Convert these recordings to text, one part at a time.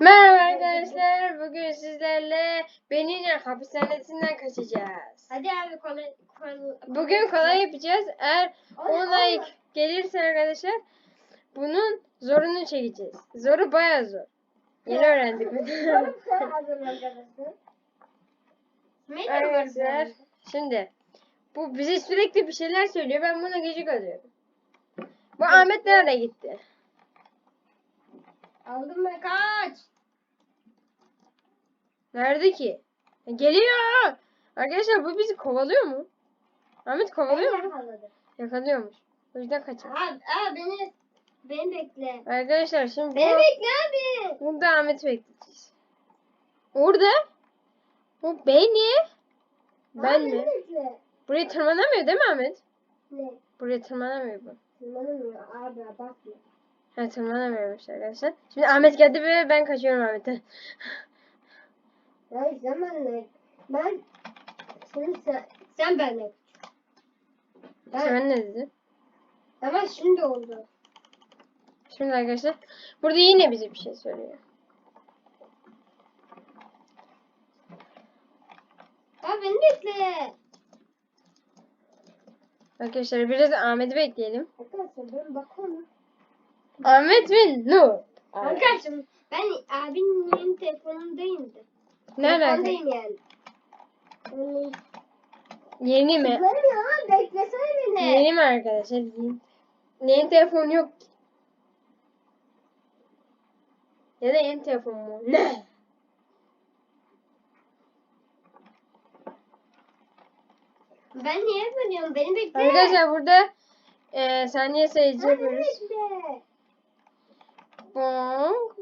Merhaba arkadaşlar. Bugün sizlerle Benine hapishanesinden kaçacağız. Hadi abi kolay kolay. Bugün kolay yapacağız. Eğer 10 Oley, like gelirse arkadaşlar bunun zorunu çekeceğiz. Zoru bayağı zor. Yeni öğrendik. Arkadaşlar şimdi bu bize sürekli bir şeyler söylüyor. Ben buna gıcık alıyorum. Bu Ahmet nereye gitti? Aldım ben kaç. Nerede ki? E, Geliyor. Arkadaşlar bu bizi kovalıyor mu? Ahmet kovalıyor mu? yakaladım. Yakalıyormuş. O yüzden kaçın. Abi, abi beni beni bekle. Arkadaşlar şimdi Beni bu, bekle abi. burada Ahmet'i bekleyeceğiz. Orada o beni ben abi, mi? Bekle. Buraya tırmanamıyor değil mi Ahmet? Ne? Buraya tırmanamıyor bu. Tırmanamıyor abi bakma. Ha tırmanamıyormuş arkadaşlar. Şimdi Ahmet geldi ve ben kaçıyorum Ahmet'ten. Hayır sen benimle. Ben sen sen, sen benimle. Ben, Sen ne dedi? ama şimdi oldu. Şimdi arkadaşlar burada yine bize bir şey söylüyor. Abi beni bekle. Arkadaşlar biraz Ahmet'i bekleyelim. Arkadaşlar ben bakalım. Ahmet mi? No. Arkadaşlar ben abinin yeni telefonundayım da. Ne alaka? Telefondayım yani. Öyle. Yeni mi? Ya beklesene beni. Yeni mi arkadaşlar? Yeni. Yeni telefon yok ki. Ya da yeni telefon mu? Ne? Ben niye veriyorum? Beni bekle. Arkadaşlar burada e, saniye sayıcı beni yapıyoruz. bekle. Bong.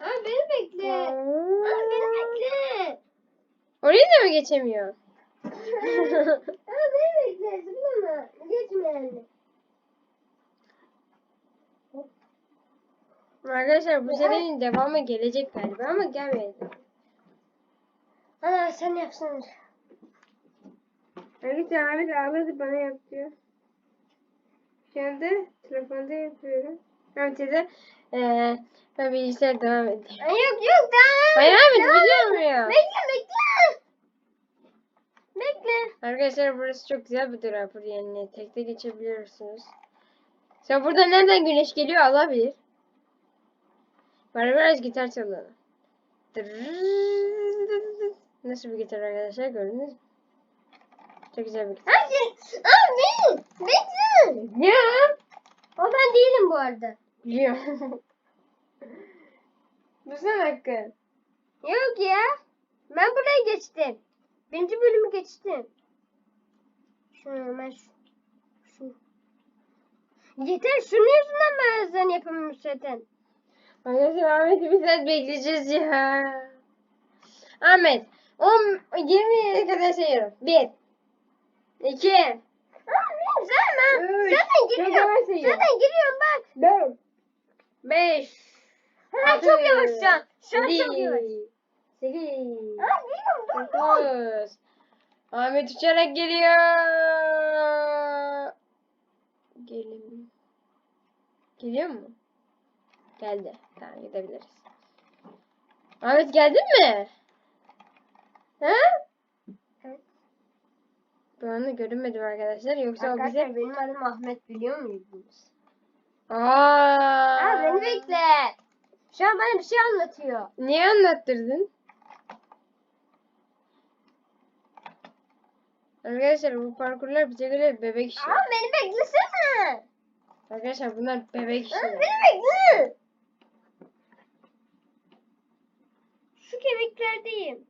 Abi beni bekle. Abi beni bekle. Orayı da mı geçemiyor? Abi beni bekle. Zıplama. Geçme yani. Arkadaşlar bu serinin devamı gelecek galiba ama gelmedi. Ana sen yapsana. Arkadaşlar Ahmet ağladı bana yap diyor. Şu anda telefonda yapıyorum. Ahmet de e, ben bilgisayar devam ediyor. Yok yok. Hayır Ahmet Devam biliyor et. mu ya? Bekle bekle. Bekle. Arkadaşlar burası çok güzel bir durak burada yani tekte geçebiliyorsunuz. Sen burada nereden güneş geliyor Allah bilir. Bana biraz gitar çalalım. Nasıl bir gitar arkadaşlar gördünüz mü? Çok güzel bir gitar. Hayır. Abi bekle. Ya. O ben değilim bu arada. Biliyorum. Bu sen hakkın. Yok ya. Ben buraya geçtim. Birinci bölümü geçtim. Şunu hemen şu. şu. Yeter şunun yüzünden ben özden yapamıyorum zaten. Arkadaşlar Ahmet'i bir saat bekleyeceğiz ya. Ahmet. 10, 20 kadar sayıyorum. 1 2 Abi sen Üç. Zaten giriyorum. Zaten giriyorum bak. 4 5 Ha, çok yavaş şu an. Şu an çok yavaş. 8 Ha giriyorum dur dur. 9 Ahmet uçarak geliyor. Gelin. Geliyor mu? Geldi. Tamam gidebiliriz. Ahmet geldin mi? Ha? Bu anda görünmedim arkadaşlar. Yoksa o Arkadaşlar bize... benim adım Ahmet biliyor muydunuz? Aa. Ha beni bekle. Şu an bana bir şey anlatıyor. Niye anlattırdın? Arkadaşlar bu parkurlar bize göre bebek işi. Abi beni beklesene. Arkadaşlar bunlar bebek işi. Abi beni bekle. Şu kemiklerdeyim.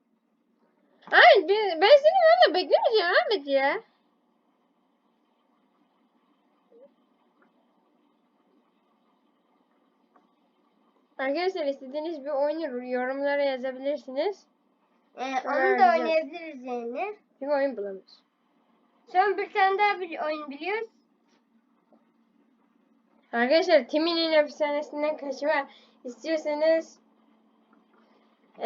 Ahmet ben, ben seni valla beklemeyeceğim Ahmet ya. Arkadaşlar istediğiniz bir oyunu yorumlara yazabilirsiniz. Ee, onu da oynayabiliriz yani. Çünkü oyun bulamıyoruz. An bir tane daha bir oyun biliyoruz. Arkadaşlar Timmy'nin hapishanesinden kaçma istiyorsanız 10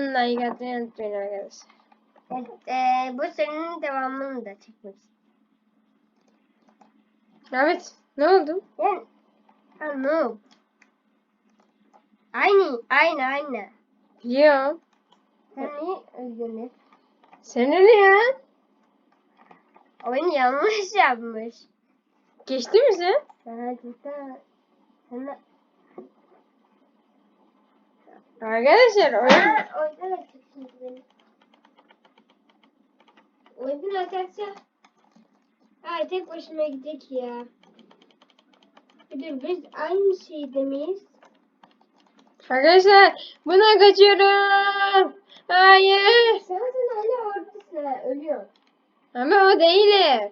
like atmayı unutmayın arkadaşlar. Evet, ee, bu serinin devamını da çekmek. Ahmet ne oldu? Yani, ha, ne oldu? Aynı, aynı, aynı. Biliyorum. Sen niye öldün? Sen ne ya? Oyun yanlış yapmış. Geçti mi sen? Ha, cidden. Sen Arkadaşlar oyun... Ha, oyundan açacaksın beni. Oyundan açarsa... Ay tek başıma gidecek ya. Dur biz aynı şeyde miyiz? Arkadaşlar buna kaçıyorum. Hayır. Sen sen hala oradasın ölüyor. Ama o değil.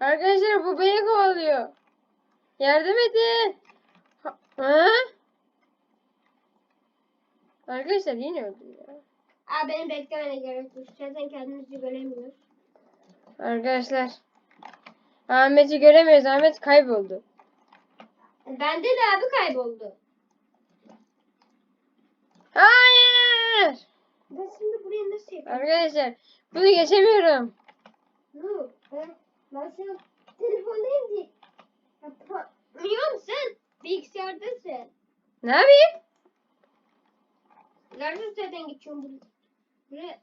Arkadaşlar bu beni kovalıyor. Yardım edin. Ha? ha? Arkadaşlar yine öldüm ya. Aa benim beklemene gerek yok. Zaten kendimizi göremiyoruz. Arkadaşlar. Ahmet'i göremiyoruz. Ahmet kayboldu. Bende de abi kayboldu. Hayır. Ben şimdi buraya nasıl yapayım? Arkadaşlar bunu geçemiyorum. Dur. Ben, ben an telefondayım ki. Yapamıyor musun? Bilgisayardasın. Ne yapayım? Nerede zaten geçiyorum buraya?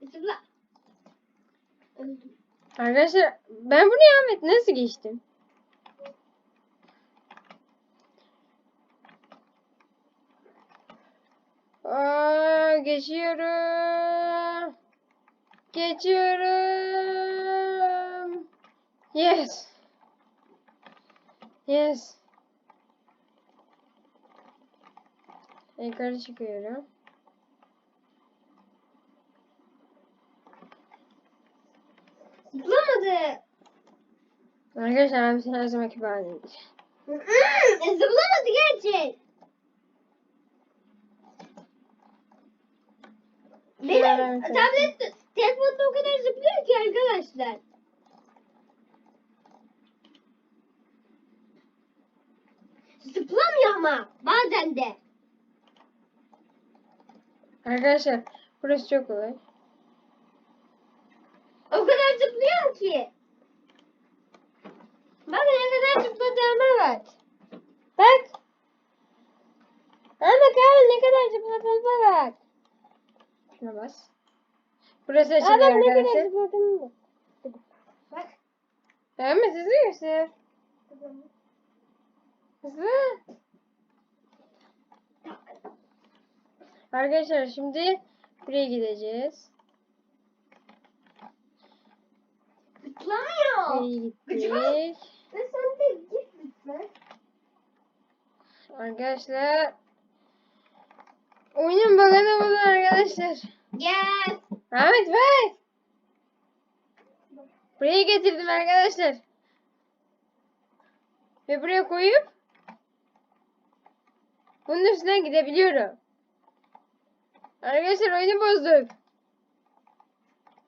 Buraya. Öldüm. Arkadaşlar ben buraya Ahmet nasıl geçtim? Aa, geçiyorum. Geçiyorum. Yes. Yes. Yukarı çıkıyorum. Zıplamadı. Arkadaşlar ben her zamanki bahaneydi. Hmm, Zıplamadı gerçek. Benim tablet telefonda o kadar zıplıyor ki arkadaşlar. Zıplamıyor ama bazen de. Arkadaşlar burası çok kolay. O kadar zıplıyorum ki. Bak ne kadar zıpladığıma bak. Bak. Bak abi ne kadar zıpladığıma bak. Şuna bas. Burası açılıyor arkadaşlar. bak. Bak. Ama hızlı göster. Hızlı. Arkadaşlar şimdi buraya gideceğiz. Zıplamıyor. Buraya gittik. Ve sen de git lütfen. Arkadaşlar. Oyunun bug'ını bulun arkadaşlar. Gel. Ahmet ver. Buraya getirdim arkadaşlar. Ve buraya koyup bunun üstünden gidebiliyorum. Arkadaşlar oyunu bozduk.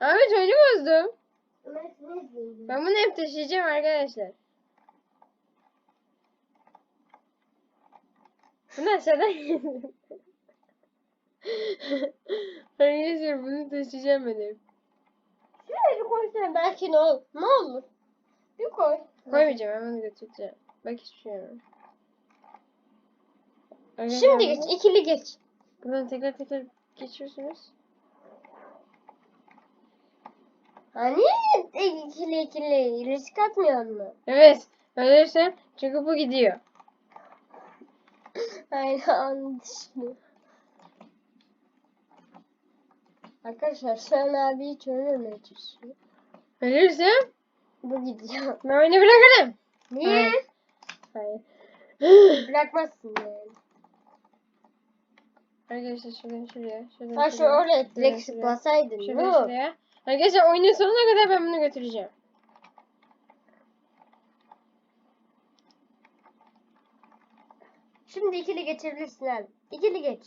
Ahmet oyunu bozdum. Ben bunu hep taşıyacağım arkadaşlar. Bunu aşağıdan Arkadaşlar bunu taşıyacağım ben hep. Şuraya bir koysana belki ne olur. Ne olur? Bir koy. Koymayacağım ben bunu götüreceğim. Bak hiçbir şey yok. Arkadaşlar, Şimdi geç. ikili geç. Buradan tekrar tekrar geçiyorsunuz. Hani ikili ikili risk atmıyor mu? Evet. Ölürsem çünkü bu gidiyor. Aynı an düşünüyor. Arkadaşlar sen abi hiç ölmemeye çalışıyor. Ölürsem Bu gidiyor. ben oyunu bırakırım. Niye? Hayır. Bırakmazsın yani. Arkadaşlar şuradan şuraya. Şuradan Sen şu şuraya. oraya şuradan direkt şuraya, zıplasaydın. Şuradan bu. şuraya. Arkadaşlar oyunun sonuna kadar ben bunu götüreceğim. Şimdi ikili geçebilirsin abi. İkili geç.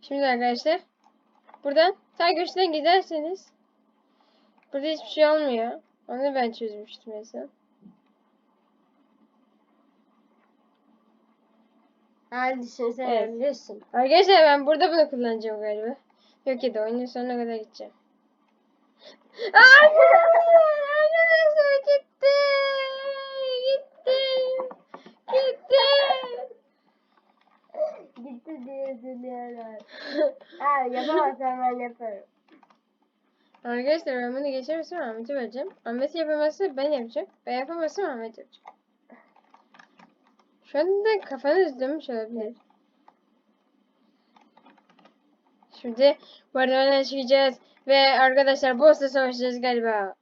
Şimdi arkadaşlar buradan sağ köşeden giderseniz burada hiçbir şey olmuyor. Onu ben çözmüştüm mesela. Her düşünsen evet. ölüyorsun. Arkadaşlar ben burada bunu kullanacağım galiba. Yok ya da oyunun sonuna kadar gideceğim. Arkadaşlar, arkadaşlar gitti. Gitti. Gitti. gitti diye üzülüyorlar. ha yapamazsam ben yaparım. Arkadaşlar ben bunu geçer geçersem Ahmet'e vereceğim. Ahmet yapamazsa ben yapacağım. Ben yapamazsam Ahmet yapacak. Şu anda kafanız dönmüş olabilir. Şimdi merdivenden çıkacağız ve arkadaşlar boss'la savaşacağız galiba.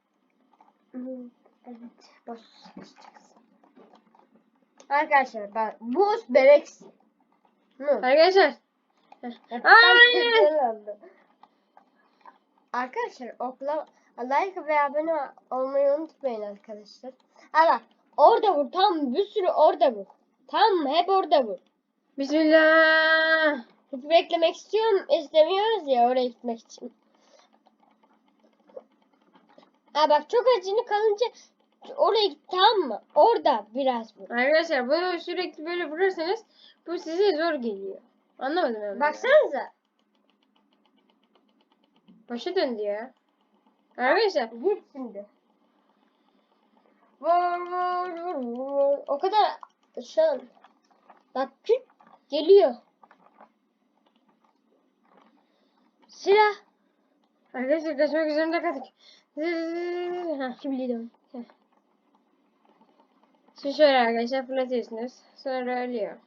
Evet. Boş sıkışacağız. Arkadaşlar bak bebek. Hı. Arkadaşlar. Hayır. Arkadaşlar okla like ve abone olmayı unutmayın arkadaşlar. Bak orada vur tam bir sürü orada vur. Tam hep orada vur. Bismillah. Hiç beklemek istiyorum istemiyoruz ya oraya gitmek için. Ha bak çok acını kalınca oraya git tamam mı? Orada biraz vur. Arkadaşlar bunu sürekli böyle vurursanız bu size zor geliyor. Anlamadım ben. Baksanıza. Başa döndü ya. Arkadaşlar Git şimdi. Vur vur vur vur. O kadar an. Bak küt geliyor. Silah. Arkadaşlar kaçmak üzerinde kaldık. Heh. Kim biliyorum. Şimdi şöyle arkadaşlar fırlatıyorsunuz. Sonra ölüyor.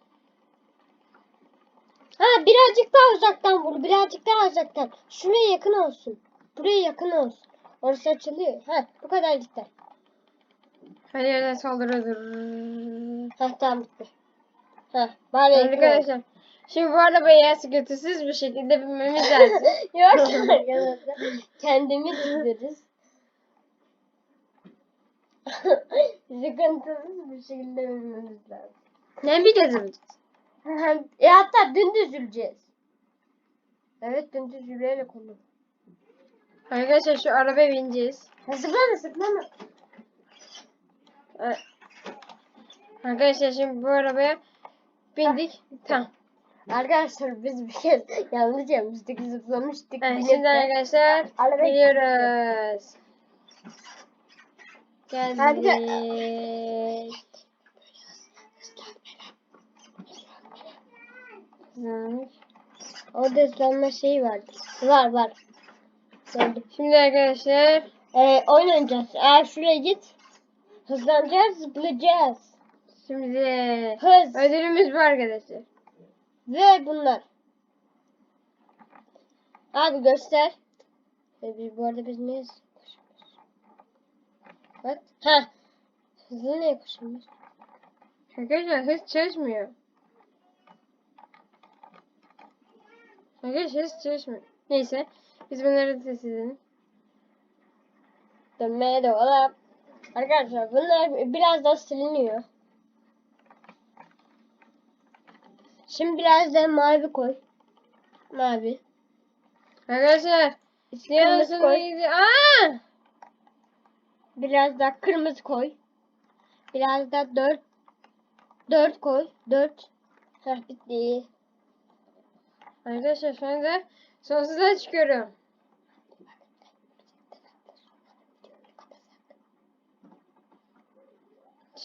Ha birazcık daha uzaktan vur. Birazcık daha uzaktan. Şuraya yakın olsun. Buraya yakın olsun. Orası açılıyor. Ha bu kadar gitti. Her yerden saldırıyordur. Ha tamam bitti. Ha bari. Arkadaşlar. Şimdi bu arabayı sıkıntısız bir şekilde binmemiz lazım. Yok arkadaşlar. Kendimiz gideriz. Sıkıntısız bir şekilde bilmemiz lazım. ne de zıvıracağız. e hatta dümdüz yürüyeceğiz. Evet dümdüz yürüyerek olur. Arkadaşlar şu arabaya bineceğiz. Sıklama sıklama. Ee, Arkadaşlar şimdi bu arabaya bindik. Tamam. Arkadaşlar biz bir kez yanlış yapmıştık zıplamıştık. Evet, şimdi arkadaşlar Arabaya gidiyoruz. Hadi gel. Geldik. Güzelmiş. Orada ıslanma şeyi vardı. Var var. Gördüm. Şimdi arkadaşlar Ee, oynayacağız. Eğer şuraya git. Hızlanacağız, zıplayacağız. şimdi Hız ödülümüz bu arkadaşlar. ve bunlar. Abi göster. Ee, biz, bu arada biz niye koşuyoruz? Bak. Ha. Hızlı niye koşuyoruz? Arkadaşlar hız çalışmıyor. Arkadaşlar hız çalışmıyor. Neyse biz bunları test edelim. Dönmeye devam. Arkadaşlar bunlar biraz daha siliniyor. Şimdi biraz da mavi koy. Mavi. Arkadaşlar olsun koy. Aa! Biraz da kırmızı koy. Biraz da dört. Dört koy. Dört. Heh bitti. Arkadaşlar şu anda sonsuza çıkıyorum.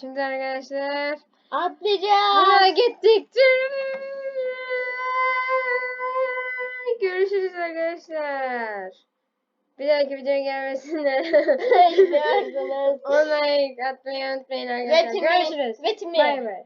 Şimdi arkadaşlar Atlayacağız. Aa, gittik. Görüşürüz arkadaşlar. Bir dahaki videoya gelmesine Görüşürüz. 10 like atmayı unutmayın arkadaşlar. Ve Görüşürüz. Ve. Bay bay.